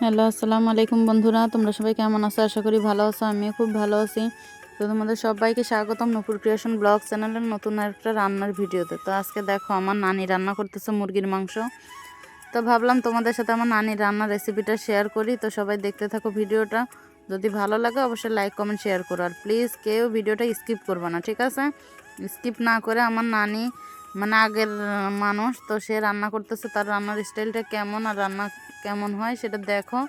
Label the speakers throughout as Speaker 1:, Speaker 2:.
Speaker 1: Hello, আসসালামু আলাইকুম বন্ধুরা, তোমরা সবাই কেমন আছো? আশা করি ভালো আছো, আমিও খুব ভালো আছি। তো তোমাদের সবাইকে স্বাগতম নপুর ক্রিয়েশন ব্লগ চ্যানেলের নতুন একটা রান্নার ভিডিওতে। তো আজকে দেখো, আমার নানি রান্না করতেছে মুরগির মাংস। তো ভাবলাম তোমাদের সাথে আমার নানির রান্নার রেসিপিটা শেয়ার করি। তো সবাই দেখতে থাকো ভিডিওটা। যদি ভালো লাগে, অবশ্যই লাইক কমেন্ট শেয়ার করো। আর প্লিজ কেউ ভিডিওটা স্কিপ করবে না, ঠিক আছে? স্কিপ না করে আমার নানি মানে আগের মানুষ, তো সে রান্না করতেছে, তার রান্নার স্টাইলটা কেমন আর রান্না কেমন হয় সেটা দেখো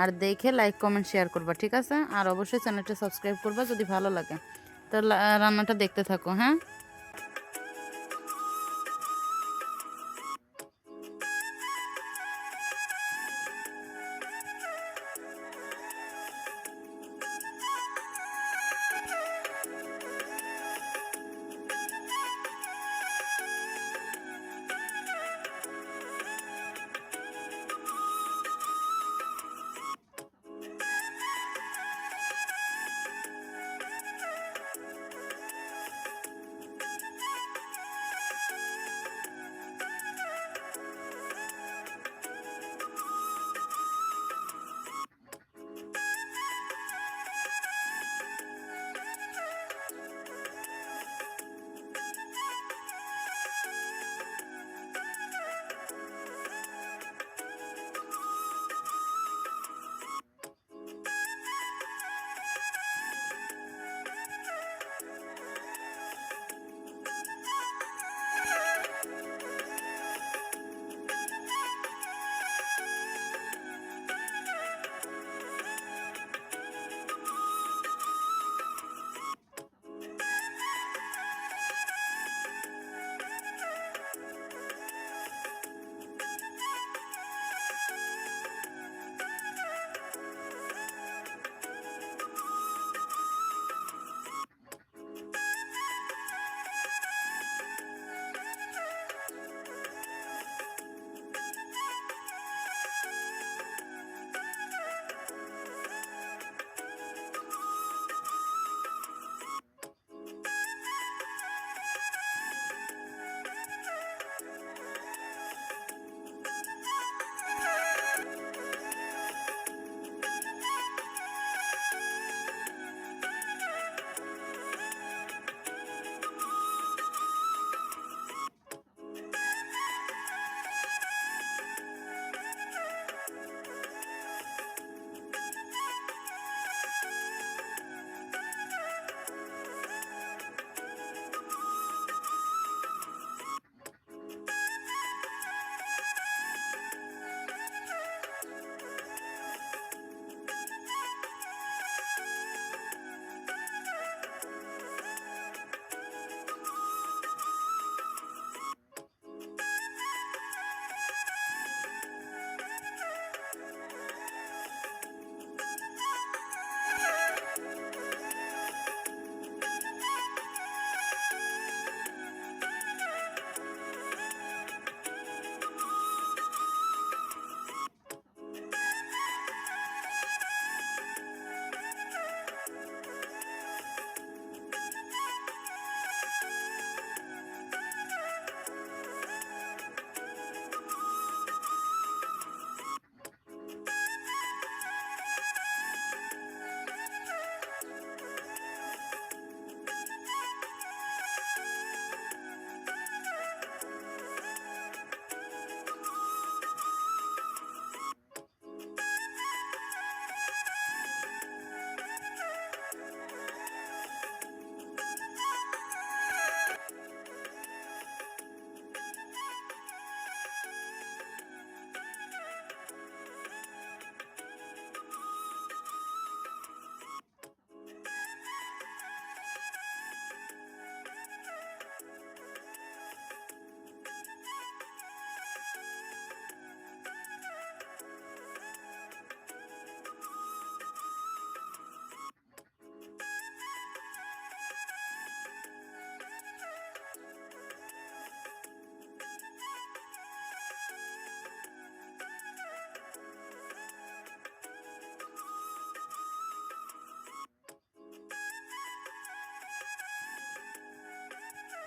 Speaker 1: আর দেখে লাইক কমেন্ট শেয়ার করবা, ঠিক আছে? আর অবশ্যই চ্যানেলটা সাবস্ক্রাইব করবা যদি ভালো লাগে। তো রান্নাটা দেখতে থাকো হ্যাঁ?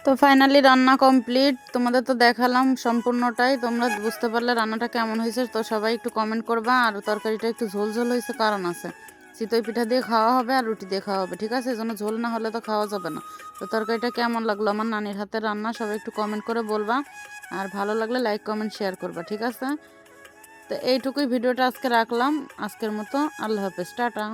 Speaker 1: তো ফাইনালি রান্না কমপ্লিট তোমাদের তো দেখালাম সম্পূর্ণটাই। তোমরা বুঝতে পারলে রান্নাটা কেমন হয়েছে। তো সবাই একটু কমেন্ট করবা। আর তরকারিটা একটু ঝোল ঝোল হয়েছে, কারণ আছে। চিতই পিঠা দিয়ে খাওয়া হবে আর রুটি দিয়ে খাওয়া হবে, ঠিক আছে? এই জন্য ঝোল না হলে তো খাওয়া যাবে না। তো তরকারিটা কেমন লাগল আমার নানির হাতের রান্না? সবাই একটু কমেন্ট করে বলবা। আর ভালো লাগলে লাইক কমেন্ট শেয়ার করবা, ঠিক আছে? তো এইটুকুই ভিডিওটা আজকে রাখলাম। আজকের মতো আল্লাহ হাফেজ। টাটা।